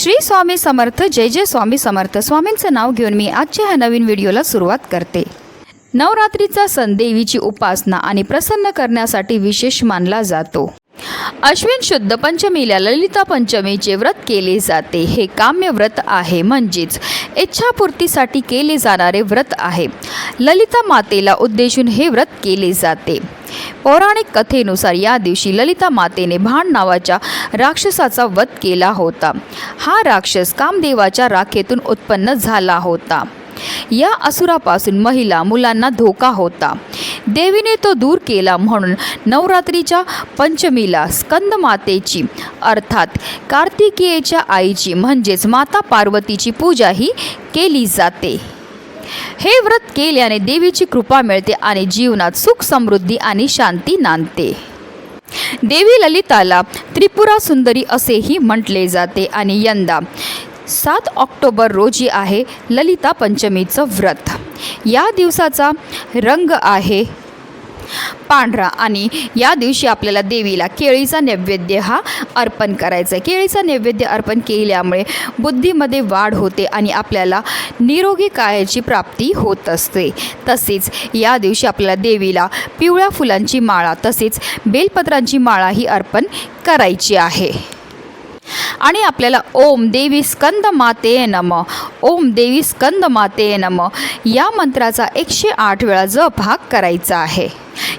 श्री स्वामी समर्थ जय जय स्वामी समर्थ. स्वामींचं नाव घेऊन मी आजच्या ह्या नवीन व्हिडिओला सुरुवात करते. नवरात्रीचा सण देवीची उपासना आणि प्रसन्न करण्यासाठी विशेष मानला जातो. अश्विन शुद्ध पंचमीला ललिता पंचमीचे व्रत केले जाते. हे काम्य व्रत आहे. म्हणजेच इच्छापूर्तीसाठी केले जाणारे व्रत आहे. ललिता मातेला उद्देशून हे व्रत केले जाते. पौराणिक कथेनुसार या दिवशी ललिता मातेने भाण नावाच्या राक्षसाचा वध केला होता. हा राक्षस कामदेवाच्या राखेतून उत्पन्न झाला होता. या असुरापासून महिला मुलांना धोका होता. देवीने तो दूर केला म्हणून नवरात्रीच्या पंचमीला स्कंदमातेची अर्थात कार्तिकीयेच्या आईची म्हणजेच माता पार्वतीची पूजाही केली जाते. हे व्रत केल्याने देवीची कृपा मिळते आणि जीवनात सुख समृद्धी आणि शांती नांदते. देवी ललिताला त्रिपुरा सुंदरी असेही म्हटले जाते आणि यंदा सात ऑक्टोबर रोजी आहे ललिता पंचमीचं व्रत. या दिवसाचा रंग आहे पांढरा आणि या दिवशी आपल्याला देवीला केळीचा नैवेद्य हा अर्पण करायचा आहे. केळीचा नैवेद्य अर्पण केल्यामुळे बुद्धीमध्ये वाढ होते आणि आपल्याला निरोगी कायाची प्राप्ती होत असते. तसेच या दिवशी आपल्याला देवीला पिवळ्या फुलांची माळा तसेच बेलपत्रांची माळाही अर्पण करायची आहे. आणि आपल्याला ओम देवी स्कंद माते नम ओम देवी स्कंद माते नम या मंत्राचा एकशे आठ वेळा जप हा करायचा आहे.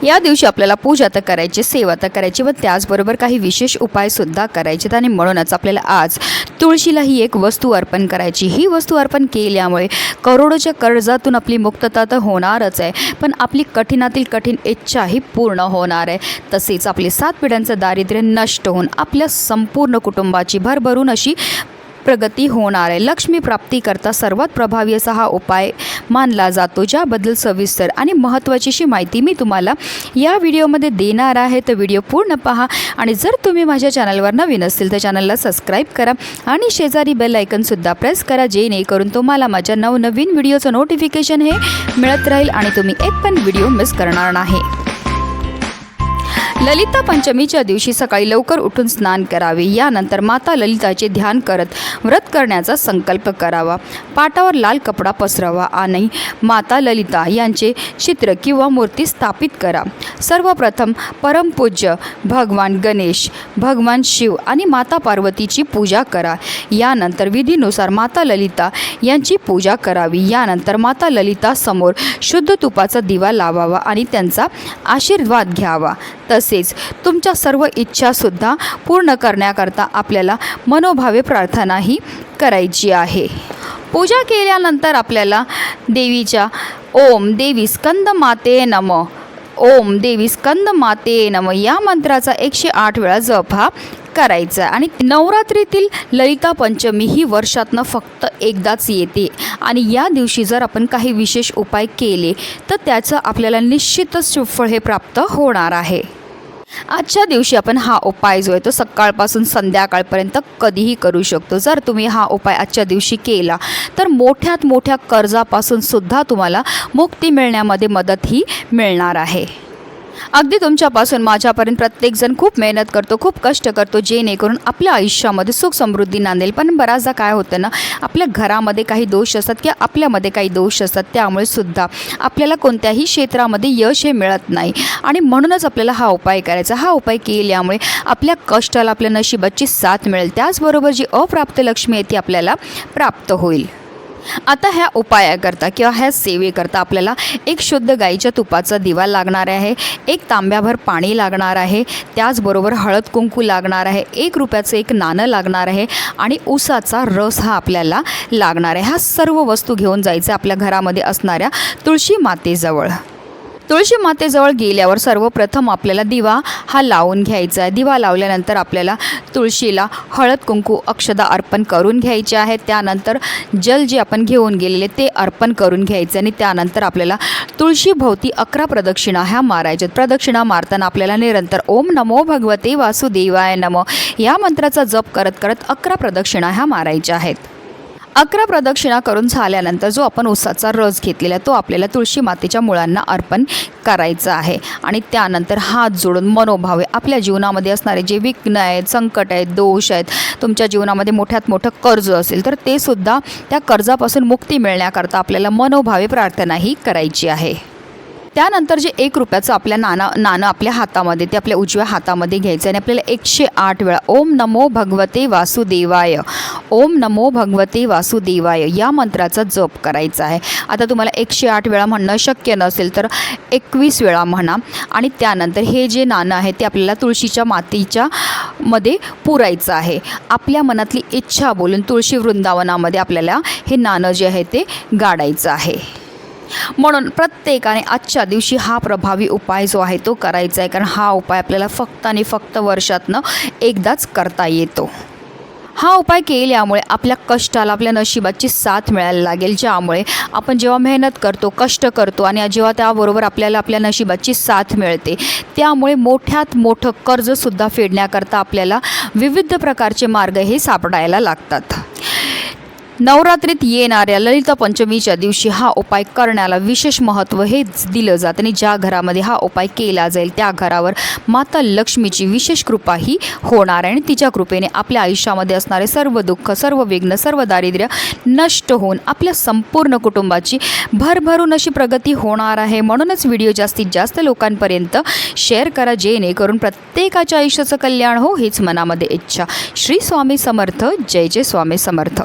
या दिवशी आपल्याला पूजा तर करायची सेवा तर करायची व त्याचबरोबर काही विशेष उपायसुद्धा करायचे आणि म्हणूनच आपल्याला आज तुळशीला ही एक वस्तू अर्पण करायची. ही वस्तू अर्पण केल्यामुळे करोडोच्या कर्जातून आपली मुक्तता तर होणारच आहे पण आपली कठीणातील कठीण इच्छा ही पूर्ण होणार आहे. तसेच आपले सात पिढ्यांचं दारिद्र्य नष्ट होऊन आपल्या संपूर्ण कुटुंबाची भरभरून अशी प्रगती होणार आहे. लक्ष्मी प्राप्तीकरता सर्वात प्रभावी असा हा उपाय मानला जातो ज्याबद्दल सविस्तर आणि महत्त्वाचीशी माहिती मी तुम्हाला या व्हिडिओमध्ये देणार आहे. तर व्हिडिओ पूर्ण पहा आणि जर तुम्ही माझ्या चॅनलवर नवीन असतील तर चॅनलला सबस्क्राईब करा आणि शेजारी बेल ऐकनसुद्धा प्रेस करा जेणेकरून तुम्हाला माझ्या नवनवीन व्हिडिओचं नोटिफिकेशन हे मिळत राहील आणि तुम्ही एक पण व्हिडिओ मिस करणार नाही. ललिता पंचमीच्या दिवशी सकाळी लवकर उठून स्नान करावे. यानंतर माता ललिताचे ध्यान करत व्रत करण्याचा संकल्प करावा. पाटावर लाल कपडा पसरावा आणि माता ललिता यांचे चित्र किंवा मूर्ती स्थापित करा. सर्वप्रथम परमपूज्य भगवान गणेश भगवान शिव आणि माता पार्वतीची पूजा करा. यानंतर विधीनुसार माता ललिता यांची पूजा करावी. यानंतर माता ललिता समोर शुद्ध तुपाचा दिवा लावावा आणि त्यांचा आशीर्वाद घ्यावा. तसेच तुमच्या सर्व इच्छासुद्धा पूर्ण करण्याकरता आपल्याला मनोभावे प्रार्थनाही करायची आहे. पूजा केल्यानंतर आपल्याला देवीच्या ओम देवी स्कंद माते नम. ओम देवी स्कंद माते नम या मंत्राचा एकशे आठ वेळा जप हा करायचा आणि नवरात्रीतील ललिता पंचमी ही वर्षातनं फक्त एकदाच येते. आणि या दिवशी जर आपण काही विशेष उपाय केले तर त्याचं आपल्याला निश्चितच सुफळ हे प्राप्त होणार आहे. आजच्या दिवशी आपण हा उपाय जो आहे तो सकाळपासून संध्याकाळपर्यंत कधीही करू शकतो. जर तुम्ही हा उपाय आजच्या दिवशी केला तर मोठ्यात मोठ्या कर्जापासून सुद्धा तुम्हाला मुक्ती मिळण्यामध्ये मदत ही मिळणार आहे. अगदी तुमच्यापासून माझ्यापर्यंत प्रत्येकजण खूप मेहनत करतो खूप कष्ट करतो जेणेकरून आपल्या आयुष्यामध्ये सुख समृद्धी नांदेल. पण बऱ्याचदा काय होतं ना आपल्या घरामध्ये काही दोष असतात किंवा आपल्यामध्ये काही दोष असतात त्यामुळे सुद्धा आपल्याला कोणत्याही क्षेत्रामध्ये यश हे मिळत नाही. आणि म्हणूनच आपल्याला हा उपाय करायचा. हा उपाय केल्यामुळे आपल्या कष्टाला आपल्या नशिबाची साथ मिळेल. त्याचबरोबर जी अप्राप्त लक्ष्मी आहे ती आपल्याला प्राप्त होईल. आता ह्या उपायाकरता किंवा ह्या सेवेकरता आपल्याला एक शुद्ध गाईच्या तुपाचा दिवा लागणार आहे एक तांब्याभर पाणी लागणार आहे त्याचबरोबर हळद कुंकू लागणार आहे एक रुपयाचं एक नाणं लागणार आहे आणि ऊसाचा रस हा आपल्याला लागणार आहे. ह्या सर्व वस्तू घेऊन जायचं आपल्या घरामध्ये असणाऱ्या तुळशी मातेजवळ. तुळशी मातेजवळ गेल्यावर सर्वप्रथम आपल्याला दिवा हा लावून घ्यायचा आहे. दिवा लावल्यानंतर आपल्याला तुळशीला हळद कुंकू अक्षदा अर्पण करून घ्यायचे आहे. त्यानंतर जल जे आपण घेऊन गेलेले ते अर्पण करून घ्यायचे आणि त्यानंतर आपल्याला तुळशीभोवती अकरा प्रदक्षिणा ह्या मारायच्या प्रदक्षिणा मारताना आपल्याला निरंतर ओम नमो भगवते वासुदेवाय नमो या मंत्राचा जप करत करत अकरा प्रदक्षिणा ह्या मारायच्या आहेत. अकरा प्रदक्षिणा करून झाल्यानंतर जो आपण उसाचा रस घेतलेला तो आपल्याला तुळशी मातेच्या मुळांना अर्पण करायचा आहे. आणि त्यानंतर हात जोडून मनोभावे आपल्या जीवनामध्ये असणारे जे विघ्न आहेत संकट आहेत दोष आहेत तुमच्या जीवनामध्ये मोठ्यात मोठं कर्ज असेल तर ते सुद्धा त्या कर्जापासून मुक्ती मिळण्याकरता आपल्याला मनोभावे प्रार्थनाही करायची आहे. त्यानंतर जे एक रुपयाचं आपल्या नाणं नाणं आपल्या हातामध्ये ते आपल्या उजव्या हातामध्ये घ्यायचं आणि आपल्याला एकशे आठ वेळा ओम नमो भगवते वासुदेवाय ओम नमो भगवते वासुदेवाय या मंत्राचा जप करायचा आहे. आता तुम्हाला एकशे आठ वेळा म्हणणं शक्य नसेल तर एकवीस वेळा म्हणा. आणि त्यानंतर हे जे नाणं आहे ते आपल्याला तुळशीच्या मातीच्या मध्ये पुरायचं आहे. आपल्या मनातली इच्छा बोलून तुळशी वृंदावनामध्ये आपल्याला हे नाणं जे आहे ते गाडायचं आहे. म्हणून प्रत्येकाने आजच्या दिवशी हा प्रभावी उपाय जो आहे तो करायचा आहे. कारण हा उपाय आपल्याला फक्त आणि फक्त वर्षातनं एकदाच करता येतो. हा उपाय केल्यामुळे आपल्या कष्टाला आपल्या नशिबाची साथ मिळायला लागेल. ज्यामुळे आपण जेव्हा मेहनत करतो कष्ट करतो आणि जेव्हा त्याबरोबर आपल्याला आपल्या नशिबाची साथ मिळते त्यामुळे मोठ्यात मोठं कर्जसुद्धा फेडण्याकरता आपल्याला विविध प्रकारचे मार्ग हे सापडायला लागतात. नवरात्रीत येणाऱ्या ललिता पंचमीच्या दिवशी हा उपाय करण्याला विशेष महत्त्व हे दिलं जातं आणि ज्या घरामध्ये हा उपाय केला जाईल त्या घरावर माता लक्ष्मीची विशेष कृपा ही होणार आहे आणि तिच्या कृपेने आपल्या आयुष्यामध्ये असणारे सर्व दुःख सर्व विघ्न सर्व दारिद्र्य नष्ट होऊन आपल्या संपूर्ण कुटुंबाची भरभरून अशी प्रगती होणार आहे. म्हणूनच व्हिडिओ जास्तीत जास्त लोकांपर्यंत शेअर करा जेणेकरून प्रत्येकाच्या आयुष्याचं कल्याण हो हीच मनामध्ये इच्छा. श्री स्वामी समर्थ. जय जय स्वामी समर्थ.